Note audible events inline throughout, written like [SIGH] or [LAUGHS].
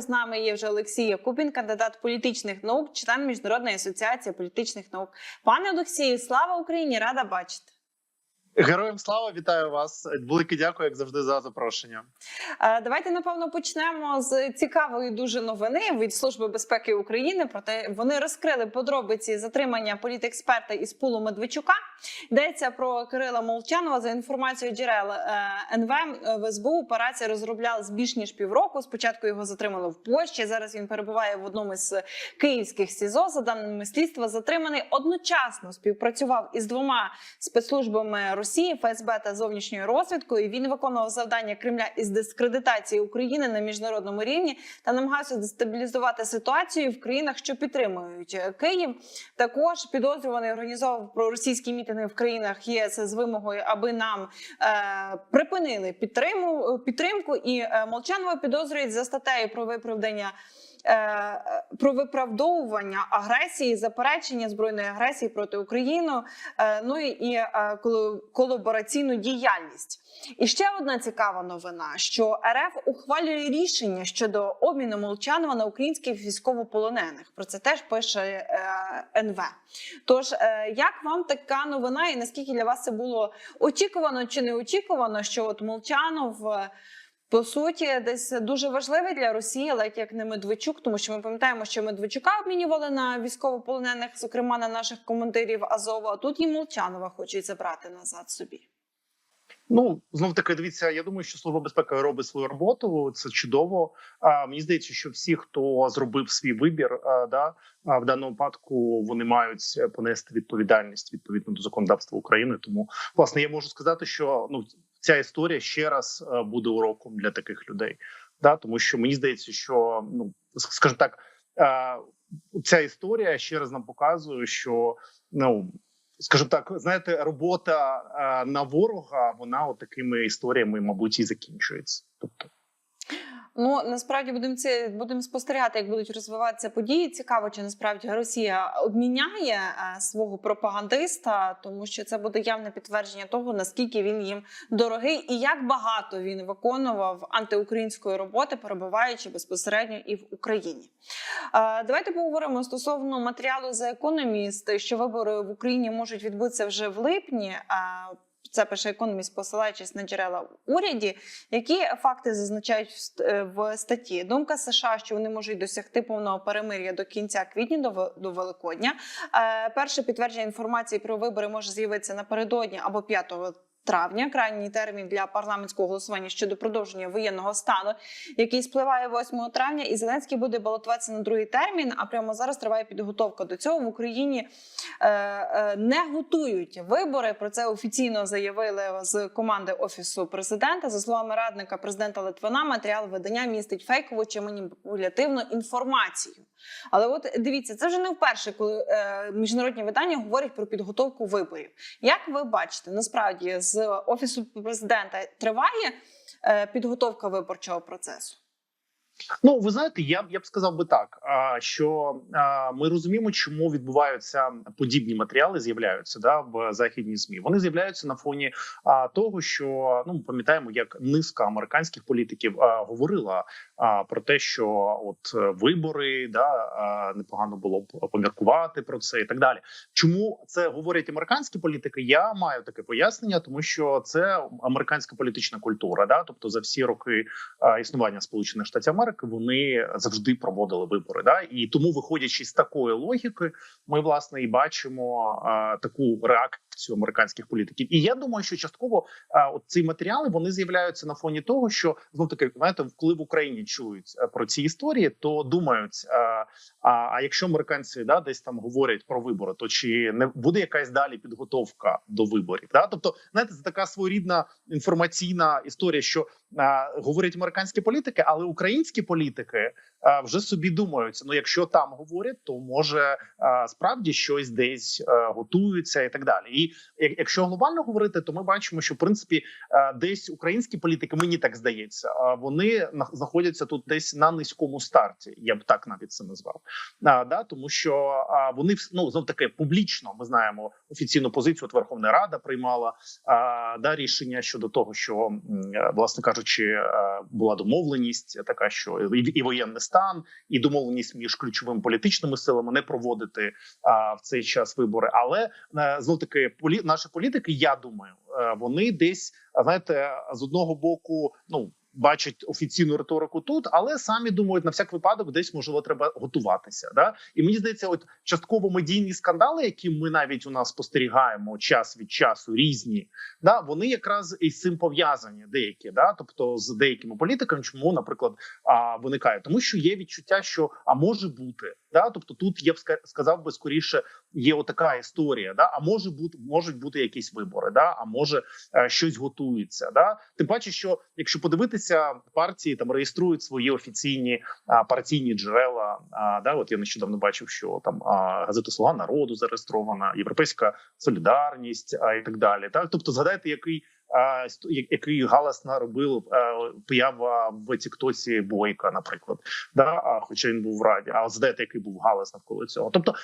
З нами є вже Олексій Якубін, кандидат політичних наук, член Міжнародної асоціації політичних наук. Пане Олексію, слава Україні! Рада бачити. Героям слава вітаю вас. Велике дякую, як завжди, за запрошення. Е, Давайте напевно почнемо з цікавої дуже новини від Служби безпеки України. Проте вони розкрили подробиці затримання політексперта із пулу Медведчука. Йдеться про Кирила Молчанова. За інформацією джерел е, НВ е, в СБУ операція з більш ніж півроку. Спочатку його затримали в Польщі. Зараз він перебуває в одному з київських СІЗО. За даними слідства, затриманий одночасно співпрацював із двома спецслужбами Росії, ФСБ та зовнішньою розвідкою. Він виконував завдання Кремля із дискредитації України на міжнародному рівні та намагався дестабілізувати ситуацію в країнах, що підтримують Київ. Також підозрюваний організовував проросійські мітинги в країнах ЄС з вимогою, аби нам е, припинили підтриму підтримку. І е, Молчанова підозрюють за статтею про виправдання. Е, Про виправдовування агресії, заперечення збройної агресії проти України, е, ну і, е, колабораційну діяльність. І ще одна цікава новина: що РФ ухвалює рішення щодо обміну Молчанова на українських військовополонених. Про це теж пише НВ. Тож, як вам така новина, і наскільки для вас це було очікувано чи не очікувано, що от Молчанов. По суті, десь дуже важливий для Росії, але як не Медведчук, тому що ми пам'ятаємо, що Медведчука обмінювали на військовополонених, зокрема на наших командирів Азова. А тут і Молчанова хочуть забрати назад собі. Ну знов таки, дивіться. Я думаю, що служба безпеки робить свою роботу. Це чудово. А мені здається, що всі, хто зробив свій вибір, а, да а, в даному випадку вони мають понести відповідальність відповідно до законодавства України. Тому власне я можу сказати, що ну ця історія ще раз буде уроком для таких людей. Да, тому що мені здається, що ну скажімо так, ця історія ще раз нам показує, що ну скажімо так, знаєте, робота е, на ворога, вона от такими історіями, мабуть, і закінчується. Тобто, Ну насправді будемо це будемо спостерігати, як будуть розвиватися події. Цікаво, чи насправді Росія обміняє е, свого пропагандиста, тому що це буде явне підтвердження того, наскільки він їм дорогий і як багато він виконував антиукраїнської роботи, перебуваючи безпосередньо і в Україні. Е, Давайте поговоримо стосовно матеріалу за економіст, що вибори в Україні можуть відбутися вже в липні. Це пише економіст, посилаючись на джерела в уряді. Які факти зазначають в е, статті? Думка США, що вони можуть досягти повного перемир'я до кінця квітня до, Великодня. Е, Перше підтвердження інформації про вибори може з'явитися напередодні або 5 Травня крайній термін для парламентського голосування щодо продовження воєнного стану, який спливає 8 травня, і Зеленський буде балотуватися на другий термін. А прямо зараз триває підготовка до цього в Україні. Е, е, не готують вибори. Про це офіційно заявили з команди офісу президента. За словами радника президента Литвина, матеріал видання містить фейкову чи маніпулятивну інформацію. Але от дивіться, це вже не вперше, коли е, міжнародні видання говорять про підготовку виборів. Як ви бачите, насправді з офісу президента триває е, підготовка виборчого процесу? ну ви знаєте, я б я б сказав би так, що ми розуміємо, чому відбуваються подібні матеріали, з'являються да в західній змі. Вони з'являються на фоні того, що ну ми пам'ятаємо, як низка американських політиків говорила а, про те, що от е, вибори да непогано було б поміркувати про це і так далі. Чому це говорять американські політики? Я маю таке пояснення, тому що це американська політична культура. Да, тобто за всі роки існування Сполучених Штатів Америки вони завжди проводили вибори. Да, і тому, виходячи з такої логіки, ми власне і бачимо а, таку реакцію американських політиків. І я думаю, що частково а, от ці матеріали вони з'являються на фоні того, що знов таки знаєте, коли в Україні чують е, про ці історії, то думають. А, а, а якщо американці да десь там говорять про вибори, то чи не буде якась далі підготовка до виборів? Да? Тобто, знаєте, це така своєрідна інформаційна історія, що а, говорять американські політики, але українські політики вже собі думаються. Ну, якщо там говорять, то може справді щось десь а, готується і так далі. І якщо глобально говорити, то ми бачимо, що в принципі десь українські політики, мені так здається, а, вони на- знаходяться тут десь на низькому старті. Я б так навіть це назвав. Да, тому що вони ну знов таки публічно ми знаємо офіційну позицію. От Верховна Рада приймала да рішення щодо того, що е, власне кажучи, е, була домовленість така, що і, воєнний стан, і домовленість між ключовими політичними силами не проводити а, в цей час вибори. Але е, знов таки полі наші політики, я думаю, е, вони десь знаєте, з одного боку, ну. Бачать офіційну риторику тут, але самі думають на всяк випадок, десь можливо треба готуватися. Да? І мені здається, от частково медійні скандали, які ми навіть у нас спостерігаємо час від часу, різні, да вони якраз із цим пов'язані деякі, да, тобто з деякими політиками, чому, наприклад, а, виникає, тому що є відчуття, що а може бути, да, тобто тут я б ска- сказав би скоріше, є отака історія, да, а може бути можуть бути якісь вибори, да, а може е, щось готується. Да, тим паче, що якщо подивитися, партії там реєструють свої офіційні а, партійні джерела. А, да, от я нещодавно бачив, що там а, газета Слуга народу зареєстрована, Європейська солідарність а, і так далі. Так, тобто, згадайте, який. Який галас наробив е, поява в Тіктосі Бойка, наприклад, да, хоча він був в раді, а згадайте, який був галас навколо цього. Тобто,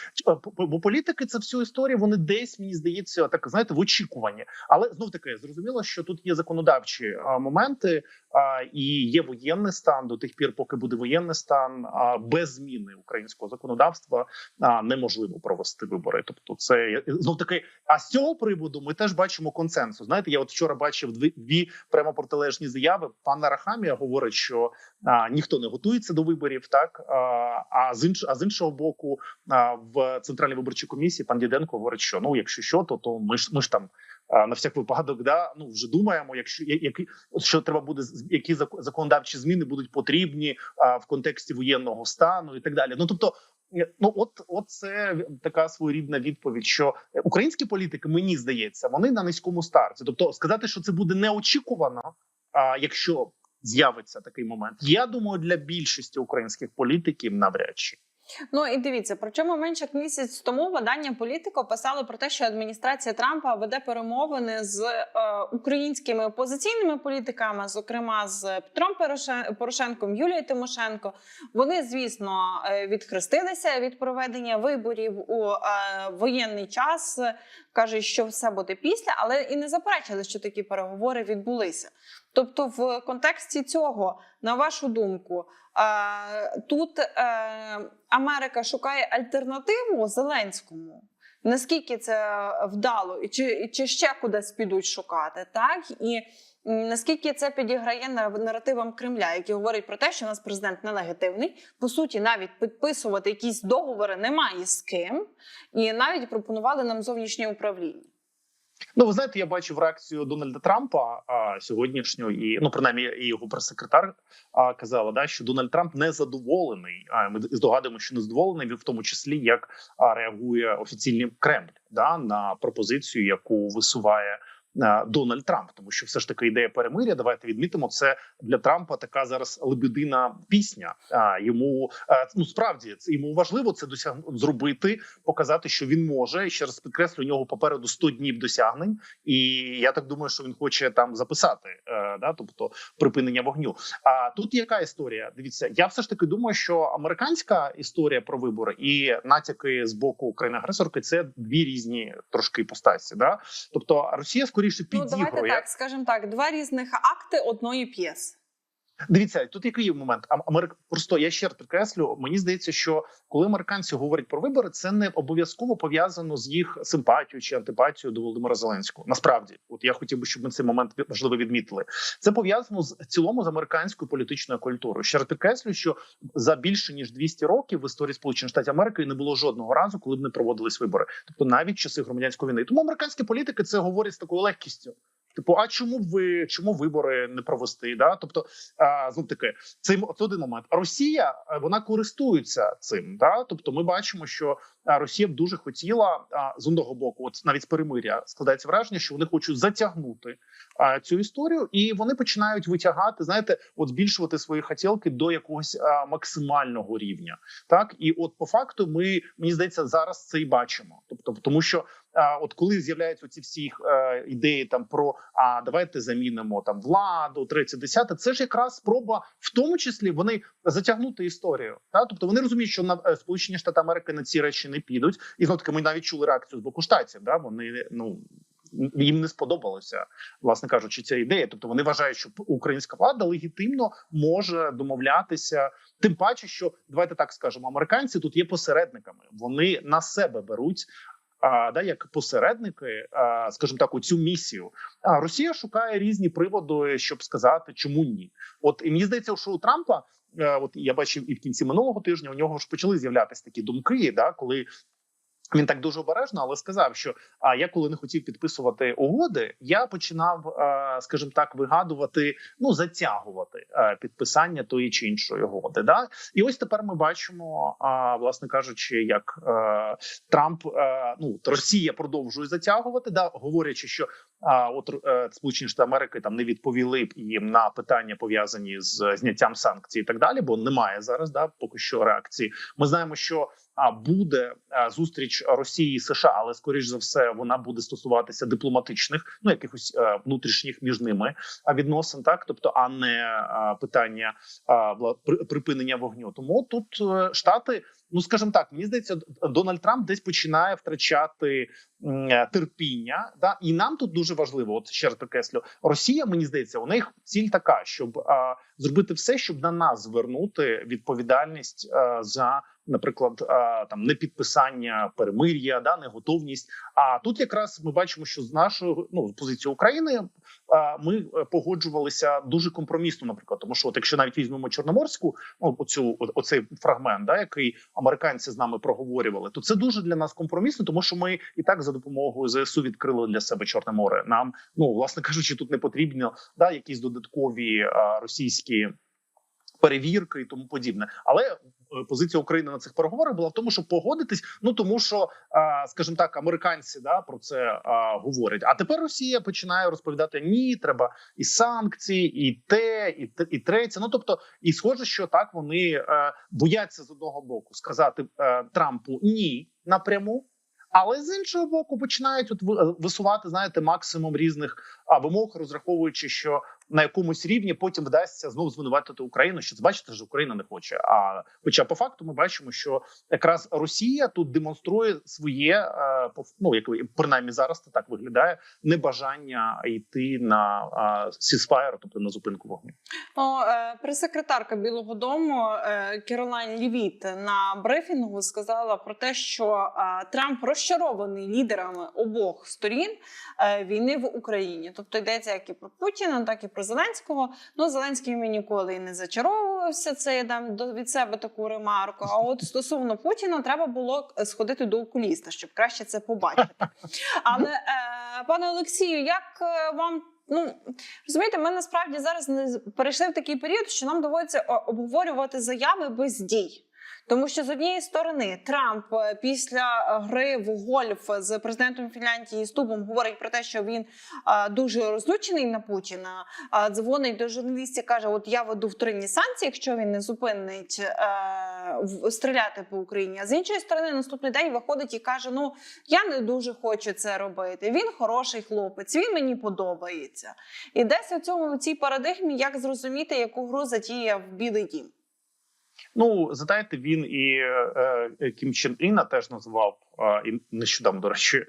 бо політики це всю історію. Вони десь мені здається, так знаєте, в очікуванні. Але знов таки зрозуміло, що тут є законодавчі моменти, і є воєнний стан до тих пір, поки буде воєнний стан, без зміни українського законодавства а, неможливо провести вибори. Тобто, це знов таки. А з цього приводу ми теж бачимо консенсус. Знаєте, я от вчора бачив дві, дві прямо протилежні заяви. Пан Рахамія говорить, що а, ніхто не готується до виборів, так а, а з інш, а з іншого боку, а, в центральній виборчій комісії пан Діденко говорить, що ну, якщо що, то то ми ж ми ж там на всяк випадок, да ну вже думаємо, якщо які що треба буде які зак- законодавчі зміни будуть потрібні а, в контексті воєнного стану і так далі. Ну тобто. Е, Ну, от, от це така своєрідна відповідь, що українські політики, мені здається, вони на низькому старті. Тобто, сказати, що це буде неочікувано, а якщо з'явиться такий момент, я думаю, для більшості українських політиків навряд чи. Ну і дивіться, причому менше як місяць тому видання політико писало про те, що адміністрація Трампа веде перемовини з е, українськими опозиційними політиками, зокрема з Петром Порошен- Порошенком, Юлією Тимошенко. Вони, звісно, е, відхрестилися від проведення виборів у е, воєнний час. Кажуть, що все буде після, але і не заперечили, що такі переговори відбулися. Тобто, в контексті цього, на вашу думку, е, тут е, Америка шукає альтернативу Зеленському. Наскільки це вдало, і чи, чи ще кудись підуть шукати, так і наскільки це підіграє нар- наративам Кремля, які говорять про те, що у нас президент нелегітимний, по суті, навіть підписувати якісь договори немає з ким, і навіть пропонували нам зовнішнє управління. Ну, ви знаєте, я бачив реакцію Дональда Трампа а, сьогоднішню, і ну принаймні і його прес-секретар а, казала, да, що Дональд Трамп не задоволений. А ми здогадуємо, що не задоволений, в тому числі як реагує офіційний Кремль да на пропозицію, яку висуває. А, Дональд Трамп, тому що все ж таки ідея перемиря. Давайте відмітимо це для Трампа. Така зараз лебедина пісня. А йому ну справді це йому важливо це досяг зробити, показати, що він може. І ще раз підкреслю, у нього попереду 100 днів досягнень, і я так думаю, що він хоче там записати, е, да, тобто припинення вогню. А тут яка історія? Дивіться, я все ж таки думаю, що американська історія про вибори і натяки з боку країни агресорки це дві різні трошки іпостасі. Да? Тобто Росія скоріше Ну давайте підігрує. так, скажімо так, два різних акти одної п'єси. Дивіться, тут який момент? Америк... Просто я ще раз підкреслю. Мені здається, що коли американці говорять про вибори, це не обов'язково пов'язано з їх симпатією чи антипатією до Володимира Зеленського. Насправді, от я хотів би, щоб ми цей момент важливо відмітили. Це пов'язано з цілому з американською політичною культурою. Ще раз підкреслю, що за більше ніж 200 років в історії Сполучених Штатів Америки не було жодного разу, коли б не проводились вибори, тобто навіть часи громадянської війни. Тому американські політики це говорять з такою легкістю. Типу, а чому б ви чому вибори не провести? Да? Тобто, знов таки, цим це один момент. Росія е, вона користується цим. Да? Тобто, ми бачимо, що Росія б дуже хотіла з одного боку, от навіть з перемиря складається враження, що вони хочуть затягнути цю історію, і вони починають витягати, знаєте, от збільшувати свої хотілки до якогось максимального рівня. Так і от по факту, ми мені здається, зараз це і бачимо. Тобто, тому що от коли з'являються ці всі е, ідеї там про а давайте замінимо там владу, третє, десяте, це ж якраз спроба, в тому числі вони затягнути історію. Та тобто вони розуміють, що на е, Сполучені Штати Америки на ці речі не підуть, і знов таки ми навіть чули реакцію з боку штатів. Да вони ну. Їм не сподобалося, власне кажучи, ця ідея. Тобто вони вважають, що українська влада легітимно може домовлятися. Тим паче, що давайте так скажемо, американці тут є посередниками. Вони на себе беруть а, да, як посередники, скажімо так, у цю місію. А Росія шукає різні приводи, щоб сказати, чому ні. От і мені здається, що у Трампа, е, от я бачив і в кінці минулого тижня, у нього ж почали з'являтися такі думки, да, коли. Він так дуже обережно, але сказав, що а я коли не хотів підписувати угоди, я починав, е, скажімо так, вигадувати, ну затягувати е, підписання тої чи іншої угоди. Да, і ось тепер ми бачимо, власне кажучи, як е, Трамп ну Росія продовжує затягувати, да, говорячи, що от Сполучені Штати Америки там не відповіли б їм на питання пов'язані з зняттям санкцій і так далі, бо немає зараз да поки що реакції. Ми знаємо, що буде зустріч Росії і США, але скоріш за все вона буде стосуватися дипломатичних, ну якихось внутрішніх між ними відносин, так тобто, а не питання припинення вогню. Тому тут е, штати, ну скажімо так, мені здається, Дональд Трамп десь починає втрачати е, терпіння. Да, і нам тут дуже важливо. От ще раз підкреслю, Росія, мені здається, у них ціль така, щоб зробити все, щоб на нас звернути відповідальність за. Наприклад, там непідписання перемир'я, да неготовність. А тут якраз ми бачимо, що з нашої ну з позиції України ми е, погоджувалися дуже компромісно. Наприклад, тому що, от якщо навіть візьмемо Чорноморську, ну оцю оцей фрагмент, да, який американці з нами проговорювали, то це дуже для нас компромісно, тому що ми і так за допомогою ЗСУ відкрили для себе Чорне море. Нам ну власне кажучи, тут не потрібно да якісь додаткові російські. Перевірки і тому подібне, але е, позиція України на цих переговорах була в тому, щоб погодитись. Ну тому що, скажімо так, американці да про це говорять. А тепер Росія починає розповідати: ні, треба і санкції, і те, і те, і третє. Ну тобто, і схоже, що так вони е, бояться з одного боку сказати е, Трампу ні напряму. Але з іншого боку, починають от висувати, знаєте, максимум різних а, вимог, розраховуючи, що на якомусь рівні потім вдасться знову звинуватити Україну. Що бачите, що Україна не хоче. А хоча по факту ми бачимо, що якраз Росія тут демонструє своє е, ну, як принаймні зараз це так виглядає небажання йти на сісфаєр, тобто на зупинку вогню. Ну, е, прес-секретарка Білого Дому е, Керолайн Лівіт на брифінгу сказала про те, що е, Трамп розчарований лідерами обох сторін е, війни в Україні. Тобто йдеться як і про Путіна, так і про Зеленського. Ну Зеленський він ніколи і не зачаровувався. Це я дам від себе таку ремарку. А от стосовно Путіна, треба було е, сходити до окуліста, щоб краще це побачити. Але е, пане Олексію, як е, вам? Ну розумієте, ми насправді зараз не перейшли в такий період, що нам доводиться обговорювати заяви без дій. Тому що з однієї сторони Трамп е, після е, гри в гольф з президентом Фінляндії Стубом говорить про те, що він е, дуже розлючений на Путіна. Дзвонить до журналістів, каже: От я веду вторинні санкції, якщо він не зупинить в- стріляти по Україні. А з іншої сторони, наступний день виходить і каже: Ну я не дуже хочу це робити. Він хороший хлопець, він мені подобається. І десь у цьому у цій парадигмі як зрозуміти, яку гру затіяв Білий Дім. Ну знаєте, він і е, е, Кім Чен Іна теж назвав е, і нещодавно, до речі,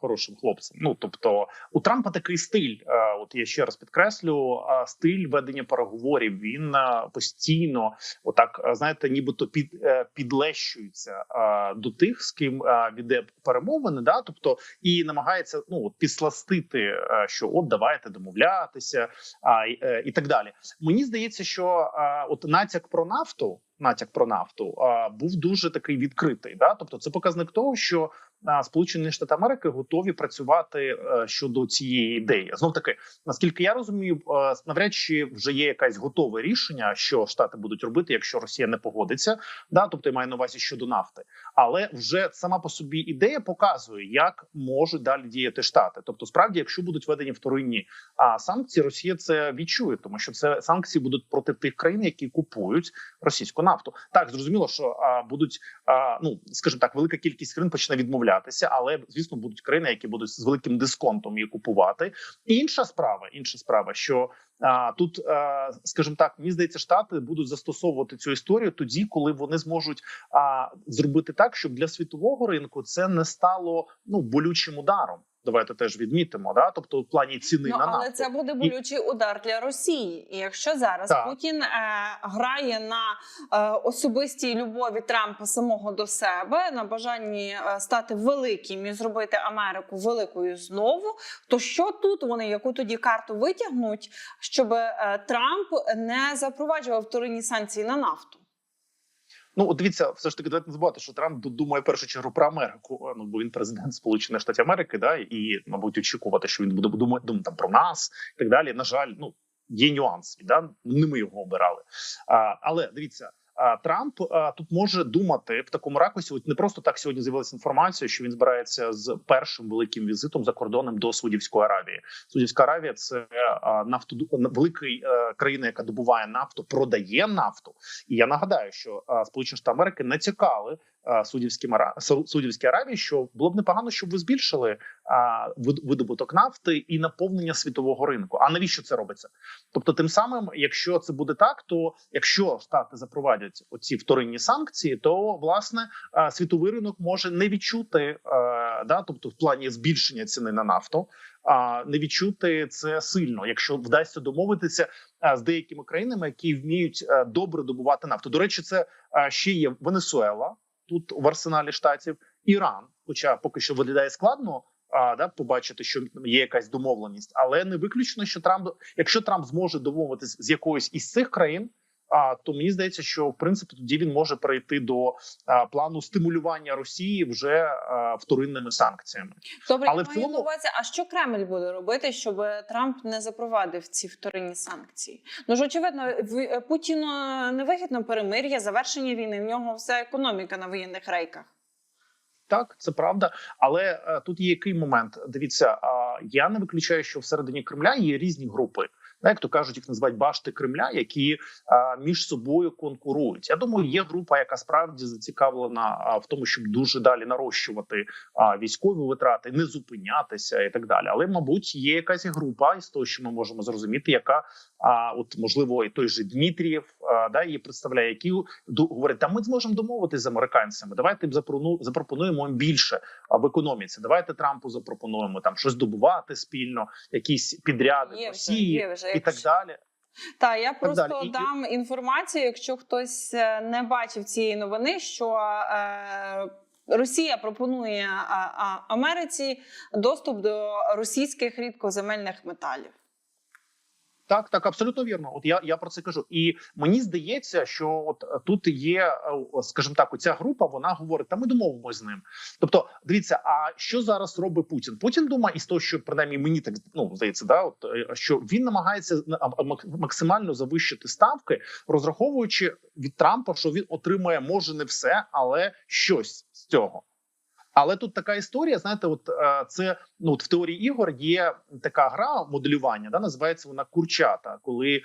хорошим хлопцем. Ну тобто, у Трампа такий стиль. Е, от я ще раз підкреслю, е, стиль ведення переговорів. Він е, постійно, отак, е, знаєте, нібито під е, підлещується е, до тих, з ким е, веде перемовини. Да, тобто і намагається ну підсластити, е, що от давайте домовлятися, а е, і так далі. Мені здається, що е, от натяк про нафту, натяк про нафту, е, був дуже такий відкритий. Да? Тобто, це показник того, що а, Сполучені Штати Америки готові працювати е, щодо цієї ідеї. Знов таки, наскільки я розумію, е, навряд чи вже є якесь готове рішення, що штати будуть робити, якщо Росія не погодиться. Да, тобто я маю на увазі щодо нафти, але вже сама по собі ідея показує, як можуть далі діяти штати. Тобто, справді, якщо будуть введені вторинні санкції, Росія це відчує, тому що це санкції будуть проти тих країн, які купують російську нафту. Так зрозуміло, що будуть ну скажімо так, велика кількість країн почне відмовлятися, але звісно будуть країни, які будуть з великим дисконтом її купувати. Інша справа, інша справа, що а, тут, а, скажімо так, мені здається, штати будуть застосовувати цю історію тоді, коли вони зможуть а, зробити так, щоб для світового ринку це не стало ну болючим ударом. Давайте теж відмітимо, да, тобто в плані ціни Ну, на але нафту. це буде болючий удар для Росії. І якщо зараз Так. Путін е, грає на е, особистій любові Трампа самого до себе, на бажанні е, стати великим і зробити Америку великою знову, то що тут вони яку тоді карту витягнуть, щоб е, Трамп не запроваджував вторинні санкції на нафту? Ну, от дивіться, все ж таки давайте не забувати, що Трамп думає в першу чергу про Америку. Ну бо він президент Сполучених Штатів Америки, да і мабуть очікувати, що він буде думати думати там про нас і так далі. На жаль, ну є нюанси, да не ми його обирали. А, але дивіться. Трамп тут може думати в такому ракурсі. От не просто так сьогодні з'явилася інформація, що він збирається з першим великим візитом за кордоном до Судівської Аравії. Судівська Аравія це нафту нафтоду велика країна, яка добуває нафту, продає нафту. І я нагадаю, що Сполучені Штати Америки не цікали Сау- Саудівській Аравії, що було б непогано, щоб ви збільшили а, видобуток нафти і наповнення світового ринку. А навіщо це робиться? Тобто, тим самим, якщо це буде так, то якщо штати запровадять оці вторинні санкції, то власне а, світовий ринок може не відчути да, тобто в плані збільшення ціни на нафту. А не відчути це сильно, якщо вдасться домовитися з деякими країнами, які вміють добре добувати нафту. До речі, це ще є Венесуела тут в арсеналі штатів, Іран, хоча поки що виглядає складно. А, да, побачити, що є якась домовленість, але не виключно, що Трамп, якщо Трамп зможе домовитись з якоюсь із цих країн, то мені здається, що в принципі тоді він може перейти до а, плану стимулювання Росії вже а, вторинними санкціями. Добре, Але я в цілому- увазі, а що Кремль буде робити, щоб Трамп не запровадив ці вторинні санкції? Ну ж очевидно, в- Путіну невигідно перемир'я, завершення війни. В нього вся економіка на воєнних рейках. Так, це правда, але е, тут є який момент. Дивіться, а я не виключаю, що всередині Кремля є різні групи. Да, як то кажуть, їх називають башти Кремля, які між собою конкурують. Я думаю, є група, яка справді зацікавлена в тому, щоб дуже далі нарощувати військові витрати, не зупинятися і так далі. Але, мабуть, є якась група із того, що ми можемо зрозуміти, яка от можливо і той же Дмитрієв да її представляє, які говорять, та ми зможемо домовитись з американцями. Давайте запропонуємо їм більше в економіці. Давайте Трампу запропонуємо там щось добувати спільно, якісь підряди Є вже, Росії є вже. і так далі. Та я просто далі. Дам інформацію, якщо хтось е, не бачив цієї новини, що е, Росія пропонує Америці доступ до російських рідкоземельних металів. Так, так, абсолютно вірно. От я, я про це кажу. І мені здається, що от е, тут є, е, скажімо так, оця група, вона говорить, та ми домовимося з ним. Тобто, дивіться, а що зараз робить Путін? Путін думає, із того, що принаймні мені так ну здається, да, от е, що він намагається максимально завищити ставки, розраховуючи від Трампа, що він отримає може не все, але щось з цього. Але тут така історія, знаєте, от е, це ну от в теорії ігор є така гра моделювання, да називається вона курчата, коли е,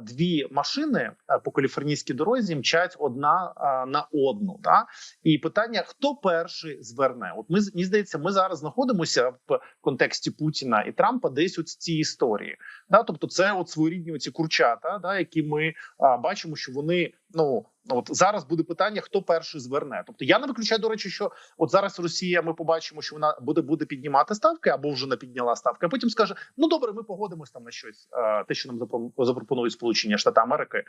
дві машини е, по каліфорнійській дорозі мчать одна е, на одну. Да? І питання: хто перший зверне? От ми мені здається, ми зараз знаходимося в контексті Путіна і Трампа десь от цій історії. Да? Тобто, це от своєрідні ці курчата, да, які ми а, бачимо, що вони ну. От зараз буде питання, хто перший зверне. Тобто я не виключаю, до речі, що от зараз Росія, ми побачимо, що вона буде буде піднімати ставки або вже не підняла ставки, а потім скаже: ну добре, ми погодимось там на щось, а, те, що нам запро- запропонують Сполучені Штати Америки.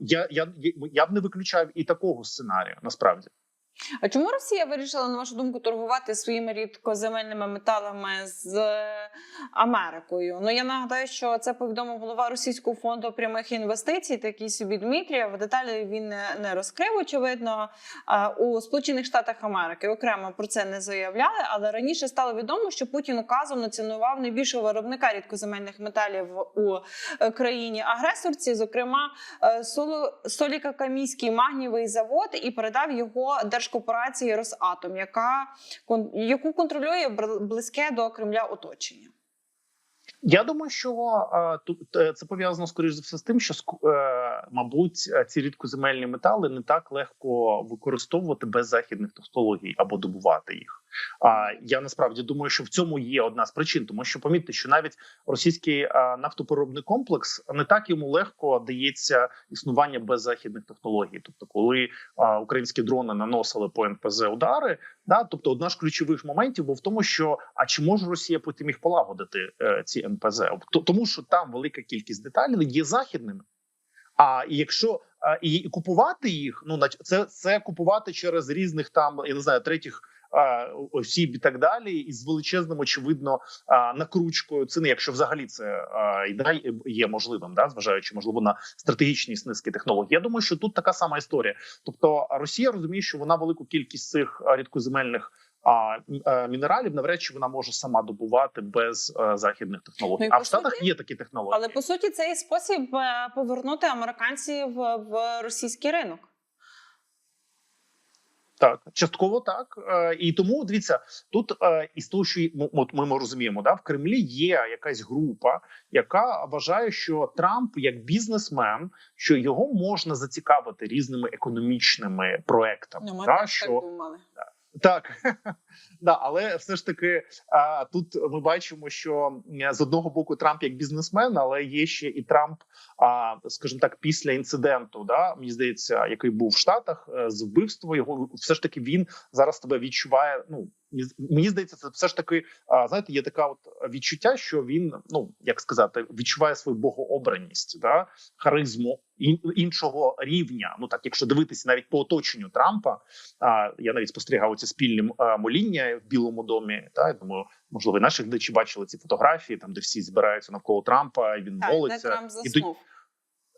Я, я, я б не виключав і такого сценарію насправді. А чому Росія вирішила, на вашу думку, торгувати своїми рідкоземельними металами з е, Америкою? Ну я нагадаю, що це повідомив голова російського фонду прямих інвестицій, такий собі Дмитрієв. Деталі він не, розкрив. Очевидно, у Сполучених Штатах Америки окремо про це не заявляли, але раніше стало відомо, що Путін указом націонував найбільшого виробника рідкоземельних металів у е, країні агресорці, зокрема е, Солікакамійський магнієвий завод, і передав його держкорпорації Росатом, яка яку контролює близьке до Кремля оточення. Я думаю, що е, тут е, це пов'язано скоріш за все з тим, що е, мабуть ці рідкоземельні метали не так легко використовувати без західних технологій або добувати їх. А я насправді думаю, що в цьому є одна з причин, тому що помітьте, що навіть російський нафтопереробний комплекс не так йому легко дається існування без західних технологій. Тобто, коли українські дрони наносили по НПЗ удари, да, тобто одна з ключових моментів був в тому, що а чи може Росія потім їх полагодити е, ці НПЗ? Тому що там велика кількість деталей є західними. А якщо і, купувати їх, ну це, це купувати через різних там я не знаю третіх осіб і так далі, і з величезним очевидно накручкою ціни, якщо взагалі це і да, є можливим, да, зважаючи можливо на стратегічність низки технологій. Я думаю, що тут така сама історія. Тобто Росія розуміє, що вона велику кількість цих рідкоземельних. А мінералів навряд чи вона може сама добувати без західних технологій. Ну, а в Штатах суті- є такі технології. Але по суті, це і спосіб е, повернути американців в російський ринок. Так, частково так. Е, І тому дивіться, тут е, із того, що от ми, ми розуміємо, да, в Кремлі є якась група, яка вважає, що Трамп як бізнесмен, що його можна зацікавити різними економічними проектами. Ну, ми да, так що так думали. Так, [LAUGHS] да, але все ж таки тут ми бачимо, що з одного боку Трамп як бізнесмен, але є ще і Трамп, а, скажімо так, після інциденту, да, мені здається, який був в Штатах е, з вбивства його. Все ж таки він зараз тебе відчуває. Ну мені- здається, це все ж таки. Знаєте, є така от відчуття, що він, ну як сказати, відчуває свою богообраність, да, харизму іншого рівня. Ну так, якщо дивитися навіть по оточенню Трампа. А я навіть спостерігав ці спільні моління в Білому домі. Та я думаю, можливо, і наші глядачі бачили ці фотографії, там де всі збираються навколо Трампа, і він Так, молиться. Трамп заснув.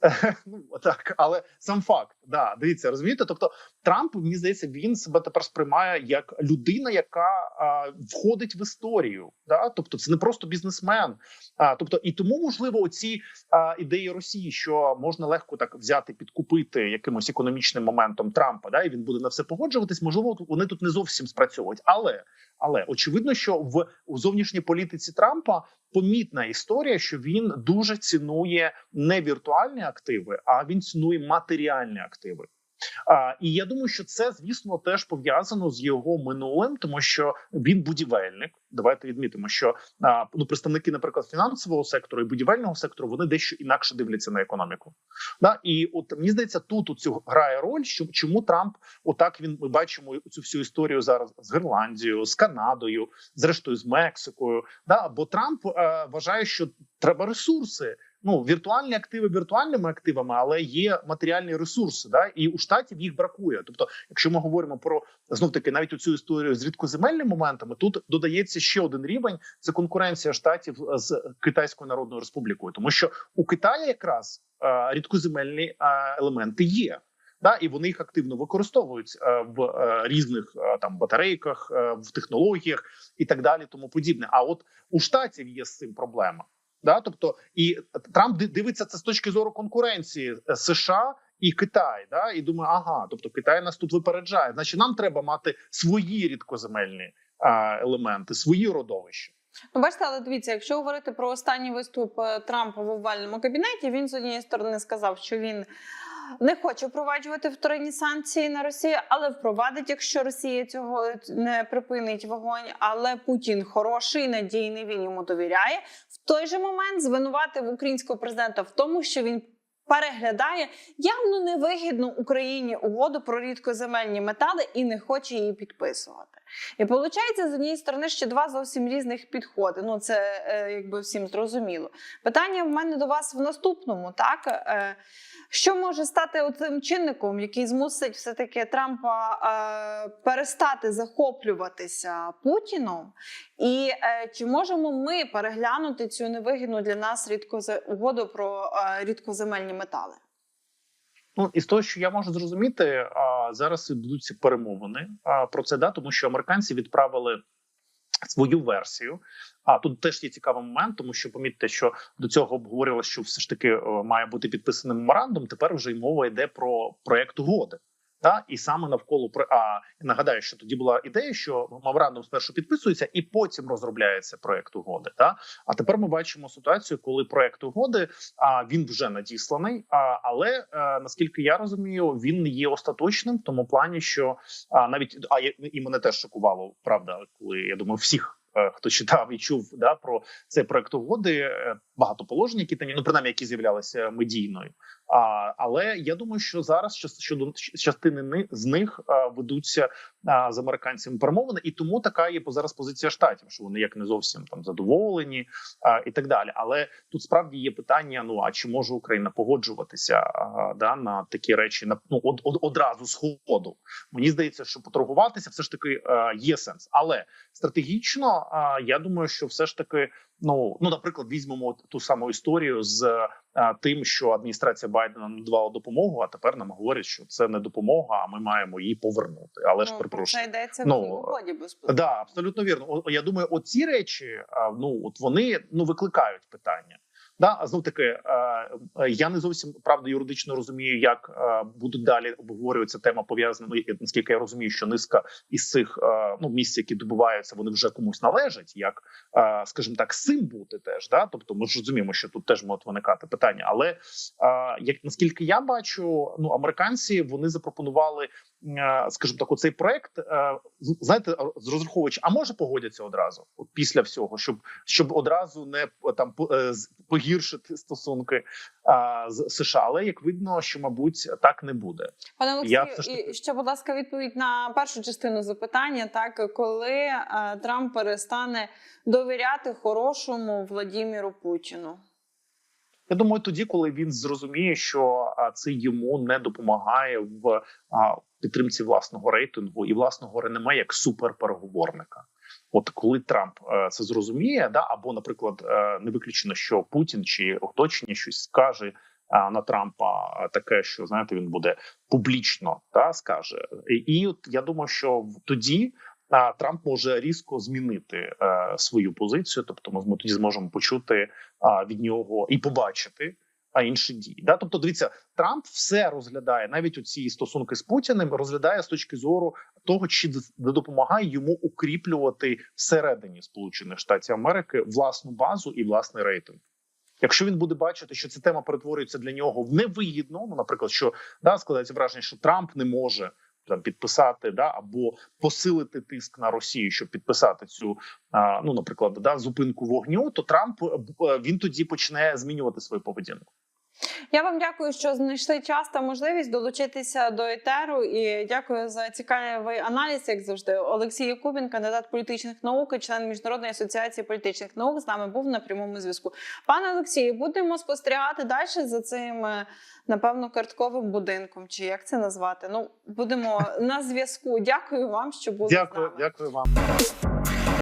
[LAUGHS] ну так, але сам факт, да, дивіться, розумієте? Тобто, Трамп мені здається, він себе тепер сприймає як людина, яка а, входить в історію. Да? Тобто, це не просто бізнесмен. А тобто, і тому можливо, оці а, ідеї Росії, що можна легко так взяти, підкупити якимось економічним моментом Трампа, да, і він буде на все погоджуватись. Можливо, вони тут не зовсім спрацьовують, але але очевидно, що в у зовнішній політиці Трампа помітна історія, що він дуже цінує не віртуальні активи, а він цінує матеріальні активи. А, і я думаю, що це звісно теж пов'язано з його минулим, тому що він будівельник. Давайте відмітимо, що а, ну представники, наприклад, фінансового сектору і будівельного сектору вони дещо інакше дивляться на економіку. Да? І от мені здається, тут у цю грає роль, що чому Трамп, отак він ми бачимо цю всю історію зараз з Гренландією, з Канадою, зрештою з Мексикою. Да? Бо Трамп е, вважає, що треба ресурси. Ну, віртуальні активи віртуальними активами, але є матеріальні ресурси, да, і у штатів їх бракує. Тобто, якщо ми говоримо про знов таки навіть цю історію з рідкоземельними моментами, тут додається ще один рівень: це конкуренція штатів з Китайською Народною Республікою, тому що у Китаї якраз е, рідкоземельні е, елементи є. Да, і вони їх активно використовують е, в е, різних е, там батарейках, е, в технологіях і так далі, тому подібне. А от у штатів є з цим проблема. Да, тобто, і Трамп ди- дивиться це з точки зору конкуренції е, США і Китай. Да, і думає, ага, тобто Китай нас тут випереджає. Значить, нам треба мати свої рідкоземельні а, елементи, свої родовища. Ну, бачите, але дивіться, якщо говорити про останній виступ е, Трампа в овальному кабінеті, він з однієї сторони сказав, що він не хоче впроваджувати вторинні санкції на Росію, але впровадить, якщо Росія цього не припинить вогонь. Але Путін хороший, надійний, він йому довіряє. В той же момент звинуватив українського президента в тому, що він. Переглядає явно невигідну Україні угоду про рідкоземельні метали і не хоче її підписувати. І виходить, з однієї сторони ще два зовсім різних підходи. Ну це е, якби всім зрозуміло. Питання в мене до вас в наступному, так е, що може стати цим чинником, який змусить все-таки Трампа е, перестати захоплюватися Путіном? І чи можемо ми переглянути цю невигідну для нас рідкозе... угоду про рідкоземельні метали? Ну і з того, що я можу зрозуміти, а зараз відбудуться перемовини про це, да, тому що американці відправили свою версію. А тут теж є цікавий момент, тому що помітьте, що до цього обговорювалося, що все ж таки е, має бути підписаний меморандум. Тепер вже й мова йде про проект угоди. Та і саме навколо а нагадаю, що тоді була ідея, що меморандум спершу підписується і потім розробляється проект угоди. Та а тепер ми бачимо ситуацію, коли проект угоди а він вже надісланий. А але а, наскільки я розумію, він не є остаточним в тому плані, що а навіть а і мене теж шокувало, правда, коли я думаю, всіх. е, Хто читав і чув да про цей проект угоди, е, багато положень, які там ну принаймні, які з'являлися медійною. А, але я думаю, що зараз щодо частини ни- з них ведуться з американцями перемовини, і тому така є зараз позиція штатів, що вони як не зовсім там задоволені а, і так далі. Але тут справді є питання: ну а чи може Україна погоджуватися а, да на такі речі на ну од, од, одразу з ходу? Мені здається, що поторгуватися все ж таки а, є сенс, але стратегічно а, я думаю, що все ж таки. Ну, ну, наприклад, візьмемо ту саму історію з а, тим, що адміністрація Байдена надавала допомогу, а тепер нам говорять, що це не допомога, а ми маємо її повернути. Але Ну, ж перепрошую. це йдеться Ну, в угоді безпеки. Да, абсолютно вірно. О, Я думаю, оці речі, а, ну от вони ну викликають питання. Да, знов таки, е, е, я не зовсім правда юридично розумію, як е, будуть далі обговорюватися тема пов'язана. Ну, наскільки я розумію, що низка із цих ну місць, які добуваються, вони вже комусь належать. Як скажімо так, з цим бути теж. Да, тобто, ми ж розуміємо, що тут теж можуть виникати питання. Але як наскільки я бачу, ну американці вони запропонували, скажімо так, оцей проект. е, знаєте, з розраховуючи, а може погодяться одразу, от після всього, щоб щоб одразу не е, там е, погіршити стосунки з США. Але як видно, що мабуть так не буде. Пане Олексію, і ще, будь ласка, відповідь на першу частину запитання. Так, коли е, Трамп перестане довіряти хорошому Владіміру Путіну? Я думаю, тоді, коли він зрозуміє, що це йому не допомагає в підтримці власного рейтингу і власного реноме як суперпереговорника. От коли Трамп е, це зрозуміє, да або, наприклад, е, не виключено, що Путін чи оточення щось скаже на Трампа таке, що знаєте, він буде публічно та скаже, і, от я думаю, що тоді. А, Трамп може різко змінити е, свою позицію, тобто ми, ми тоді зможемо почути від нього і побачити а інші дії. Да? Тобто, дивіться, Трамп все розглядає, навіть у ці стосунки з Путіним розглядає з точки зору того, чи допомагає йому укріплювати всередині Сполучених Штатів Америки власну базу і власний рейтинг. Якщо він буде бачити, що ця тема перетворюється для нього в невигідно, ну наприклад, що да складається враження, що Трамп не може там підписати да або посилити тиск на Росію, щоб підписати цю ну, наприклад, да зупинку вогню, то Трамп е, е, він тоді почне змінювати свою поведінку. Я вам дякую, що знайшли час та можливість долучитися до етеру. І дякую за цікавий аналіз, як завжди. Олексій Якубін, кандидат політичних наук, і член міжнародної асоціації політичних наук, з нами був на прямому зв'язку. Пане Олексію, будемо спостерігати далі за цим, е, напевно, картковим будинком, чи як це назвати? Ну будемо на зв'язку. Дякую вам, що були з нами. дякую вам.